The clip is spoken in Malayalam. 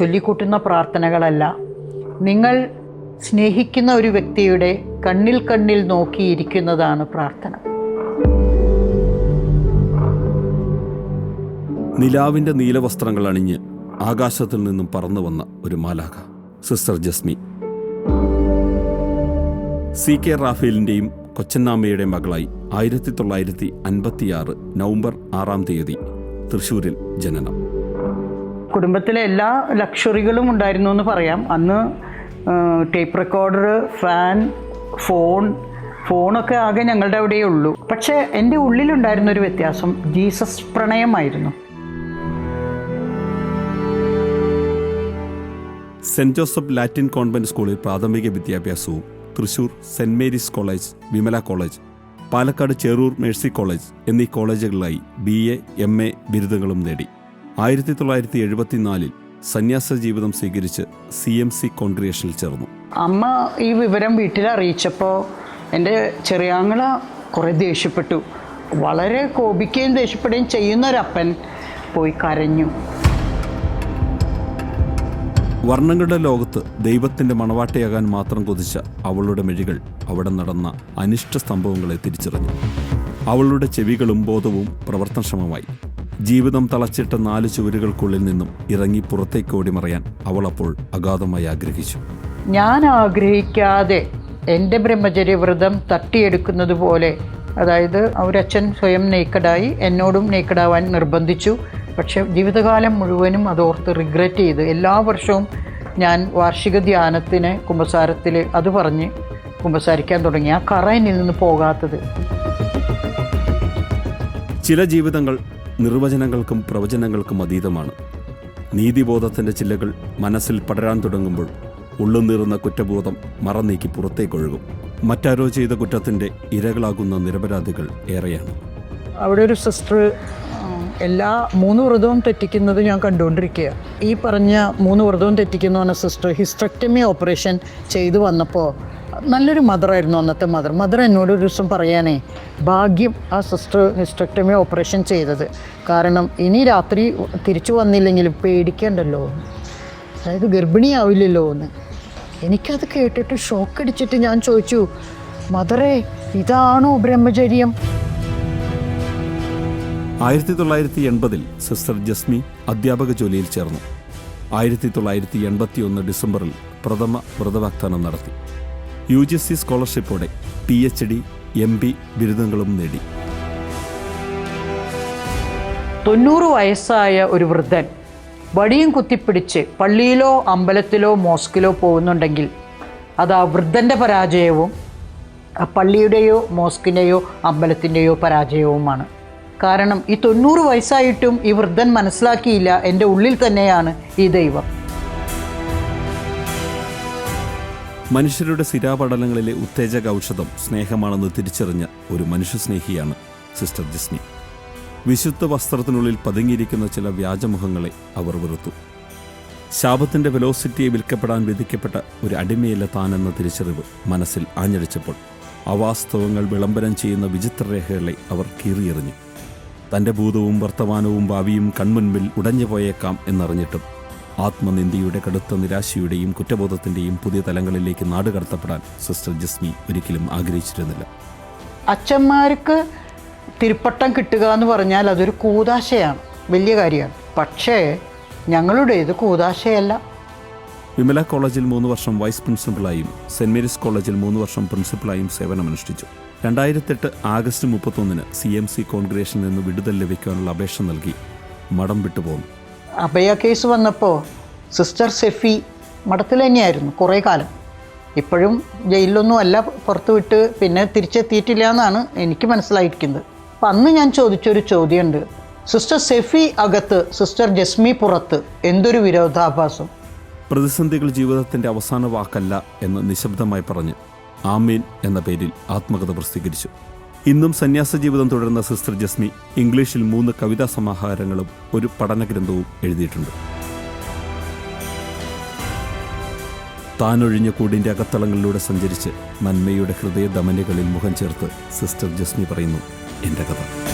ചൊല്ലിക്കൂട്ടുന്ന പ്രാർത്ഥനകളല്ല. നിങ്ങൾ സ്നേഹിക്കുന്ന ഒരു വ്യക്തിയുടെ കണ്ണിൽ കണ്ണിൽ നോക്കിയിരിക്കുന്നതാണ് പ്രാർത്ഥന. നിലാവിന്റെ നീലവസ്ത്രങ്ങൾ അണിഞ്ഞ് ആകാശത്തിൽ നിന്നും പറന്നു വന്ന ഒരു മാലാഖ സിസ്റ്റർ ജസ്മി. സി കെ റാഫേലിന്റെയും കൊച്ചന്നാമ്മയുടെ മകളായി ആയിരത്തി തൊള്ളായിരത്തി അൻപത്തിയാറ് നവംബർ ആറാം തീയതി തൃശൂരിൽ ജനനം. കുടുംബത്തിലെ എല്ലാ ലക്ഷറികളും ഉണ്ടായിരുന്നു എന്ന് പറയാം. അന്ന് ടേപ്പ് റെക്കോർഡർ ഫാൻ ഫോൺ ഫോണൊക്കെ ആകെ ഞങ്ങളുടെ അവിടെയേ ഉള്ളൂ. പക്ഷേ എന്റെ ഉള്ളിലുണ്ടായിരുന്ന ഒരു വ്യത്യാസം ജീസസ് പ്രണയമായിരുന്നു. സെന്റ് ജോസഫ് ലാറ്റിൻ കോൺവെന്റ് സ്കൂളിൽ പ്രാഥമിക വിദ്യാഭ്യാസവും Thrissur Saint Mary's college Vimala college Palakkad Cherur Mercy college എന്നീ കോളേജുകളിലായി ബി എ എം എ ബിരുദങ്ങളും നേടി. ആയിരത്തി തൊള്ളായിരത്തി എഴുപത്തിനാലിൽ സന്യാസ ജീവിതം സ്വീകരിച്ച് സി എം സി കോൺഗ്രിയേഷനിൽ ചേർന്നു. അമ്മ ഈ വിവരം വീട്ടിൽ അറിയിച്ചപ്പോൾ എന്റെ ചെറിയാങ്ങള കുറേ ദേഷ്യപ്പെട്ടു. വളരെ കോപിക്കുകയും ദേഷ്യപ്പെടുകയും ചെയ്യുന്ന അപ്പൻ പോയി കരഞ്ഞു. വർണങ്ങളുടെ ലോകത്ത് ദൈവത്തിന്റെ മണവാട്ടയാകാൻ മാത്രം കൊതിച്ച അവളുടെ മെഴികൾ അവിടെ നടന്ന അനിഷ്ട സംഭവങ്ങളെ തിരിച്ചറിഞ്ഞു. അവളുടെ ചെവികളും ബോധവും പ്രവർത്തനക്ഷമമായി. ജീവിതം തളച്ചിട്ട നാല് ചുവരുകൾക്കുള്ളിൽ നിന്നും ഇറങ്ങി പുറത്തേക്ക് ഓടി മറയാൻ അവൾ അപ്പോൾ അഗാധമായി ആഗ്രഹിച്ചു. ഞാൻ ആഗ്രഹിക്കാതെ എന്റെ ബ്രഹ്മചര്യവ്രതം തട്ടിയെടുക്കുന്നത് പോലെ അതായത് അവരച്ഛൻ സ്വയം നെയ്ക്കഡായി എന്നോടും നെയ്ക്കഡാവാൻ നിർബന്ധിച്ചു. പക്ഷേ ജീവിതകാലം മുഴുവനും അതോർത്ത് റിഗ്രറ്റ് ചെയ്ത് എല്ലാ വർഷവും ഞാൻ വാർഷിക ധ്യാനത്തിന് കുമ്പസാരത്തിൽ അത് പറഞ്ഞ് കുമ്പസാരിക്കാൻ തുടങ്ങി. ആ കറ എന്നിൽ നിന്ന് പോകാത്തത്. ചില ജീവിതങ്ങൾ നിർവചനങ്ങൾക്കും പ്രവചനങ്ങൾക്കും അതീതമാണ്. നീതിബോധത്തിന്റെ ചില്ലകൾ മനസ്സിൽ പടരാൻ തുടങ്ങുമ്പോൾ ഉള്ളുനീറുന്ന കുറ്റബോധം മറനീക്കി പുറത്തേക്കൊഴുകും. മറ്റാരോ ചെയ്ത കുറ്റത്തിന്റെ ഇരകളാകുന്ന നിരപരാധികൾ ഏറെയാണ്. അവിടെ ഒരു സിസ്റ്റർ എല്ലാ മൂന്ന് വ്രതവും തെറ്റിക്കുന്നത് ഞാൻ കണ്ടുകൊണ്ടിരിക്കുക ഈ പറഞ്ഞ മൂന്ന് വ്രതവും തെറ്റിക്കുന്ന സിസ്റ്റർ ഹിസ്ട്രക്റ്റമി ഓപ്പറേഷൻ ചെയ്തു വന്നപ്പോൾ നല്ലൊരു മദറായിരുന്നു അന്നത്തെ മദർ മദർ എന്നോട് ഒരു ദിവസം പറയാനേ ഭാഗ്യം ആ സിസ്റ്റർ ഹിസ്റ്റക്ടമി ഓപ്പറേഷൻ ചെയ്തത്. കാരണം ഇനി രാത്രി തിരിച്ചു വന്നില്ലെങ്കിലും പേടിക്കണ്ടല്ലോ. അതായത് ഗർഭിണിയാവില്ലല്ലോ എന്ന്. എനിക്കത് കേട്ടിട്ട് ഷോക്ക് അടിച്ചിട്ട് ഞാൻ ചോദിച്ചു മദറേ ഇതാണോ ബ്രഹ്മചര്യം? ആയിരത്തി തൊള്ളായിരത്തി എൺപതിൽ സിസ്റ്റർ ജസ്മി അധ്യാപക ജോലിയിൽ ചേർന്നു. ആയിരത്തി തൊള്ളായിരത്തി എൺപത്തി ഒന്ന് ഡിസംബറിൽ പ്രഥമ വ്രതവാഗ്ദാനം നടത്തി. U G C സ്കോളർഷിപ്പോടെ P H D M B ബിരുദങ്ങളും നേടി. തൊണ്ണൂറ് വയസ്സായ ഒരു വൃദ്ധൻ വടിയും കുത്തിപ്പിടിച്ച് പള്ളിയിലോ അമ്പലത്തിലോ മോസ്കിലോ പോകുന്നുണ്ടെങ്കിൽ അത് ആ വൃദ്ധന്റെ പരാജയവും പള്ളിയുടെയോ മോസ്കിന്റെയോ അമ്പലത്തിന്റെയോ പരാജയവുമാണ്. കാരണം ഈ തൊണ്ണൂറ് വയസ്സായിട്ടും ഈ വൃദ്ധൻ മനസ്സിലാക്കിയില്ല എന്റെ ഉള്ളിൽ തന്നെയാണ് ഈ ദൈവം. മനുഷ്യരുടെ സിരാപടലങ്ങളിലെ ഉത്തേജക ഔഷധം സ്നേഹമാണെന്ന് തിരിച്ചറിഞ്ഞ ഒരു മനുഷ്യസ്നേഹിയാണ് സിസ്റ്റർ ജിസ്മി വിശുദ്ധ വസ്ത്രത്തിനുള്ളിൽ പതുങ്ങിയിരിക്കുന്ന ചില വ്യാജമുഖങ്ങളെ അവർ വെറുത്തു. ശാപത്തിന്റെ വെലോസിറ്റിയെ വിൽക്കപ്പെടാൻ വിധിക്കപ്പെട്ട ഒരു അടിമയല്ല താനെന്ന തിരിച്ചറിവ് മനസ്സിൽ ആഞ്ഞടിച്ചപ്പോൾ അവാസ്തവങ്ങൾ വിളംബരം ചെയ്യുന്ന വിചിത്രരേഖകളെ അവർ കീറിയെറിഞ്ഞു. തന്റെ ഭൂതവും വർത്തമാനവും ഭാവിയും കൺമുൻപിൽ ഉടഞ്ഞു പോയേക്കാം എന്നറിഞ്ഞിട്ടും ആത്മനിന്ദയുടെ കടുത്ത നിരാശയുടെയും കുറ്റബോധത്തിന്റെയും പുതിയ തലങ്ങളിലേക്ക് നാട് കടത്തപ്പെടാൻ സിസ്റ്റർ ജസ്മി ഒരിക്കലും ആഗ്രഹിച്ചിരുന്നില്ല. അച്ഛന്മാർക്ക് തിരുപ്പട്ടം കിട്ടുക എന്ന് പറഞ്ഞാൽ അതൊരു കൂതാശയാണ് വലിയ കാര്യമാണ്. പക്ഷേ ഞങ്ങളുടേത് കൂതാശയല്ല. വിമല കോളേജിൽ മൂന്ന് വർഷം വൈസ് പ്രിൻസിപ്പളായും സെന്റ് മേരീസ് കോളേജിൽ മൂന്ന് വർഷം പ്രിൻസിപ്പളായും സേവനമനുഷ്ഠിച്ചു. രണ്ടായിരത്തെട്ട് ആഗസ്റ്റ് മുപ്പത്തൊന്നിന് സി എം സി കോൺഗ്രേഷനിൽ നിന്ന് വിടുതൽ ലഭിക്കാനുള്ള അപേക്ഷ നൽകി മടം വിട്ടുപോന്നു. അഭയ കേസ് വന്നപ്പോൾ സിസ്റ്റർ സെഫി മഠത്തിൽ തന്നെയായിരുന്നു കുറേ കാലം. ഇപ്പോഴും ജയിലിലൊന്നും അല്ല പുറത്ത് വിട്ട് പിന്നെ തിരിച്ചെത്തിയിട്ടില്ല എന്നാണ് എനിക്ക് മനസ്സിലായിരിക്കുന്നത്. അപ്പം അന്ന് ഞാൻ ചോദിച്ചൊരു ചോദ്യമുണ്ട്. സിസ്റ്റർ സെഫി അകത്ത് സിസ്റ്റർ ജസ്മി പുറത്ത് എന്തൊരു വിരോധാഭാസം? പ്രതിസന്ധികൾ ജീവിതത്തിന്റെ അവസാന വാക്കല്ല എന്ന് നിശബ്ദമായി പറഞ്ഞ് ആമീൻ എന്ന പേരിൽ ആത്മകഥ പ്രസിദ്ധീകരിച്ചു. ഇന്നും സന്യാസ ജീവിതം തുടരുന്ന സിസ്റ്റർ ജസ്മി ഇംഗ്ലീഷിൽ മൂന്ന് കവിതാ സമാഹാരങ്ങളും ഒരു പഠന ഗ്രന്ഥവും എഴുതിയിട്ടുണ്ട്. താനൊഴിഞ്ഞ കൂടിന്റെ അകത്തളങ്ങളിലൂടെ സഞ്ചരിച്ച് നന്മയുടെ ഹൃദയ ദമനികളിൽ മുഖം ചേർത്ത് സിസ്റ്റർ ജസ്മി പറയുന്നു എന്റെ കഥ.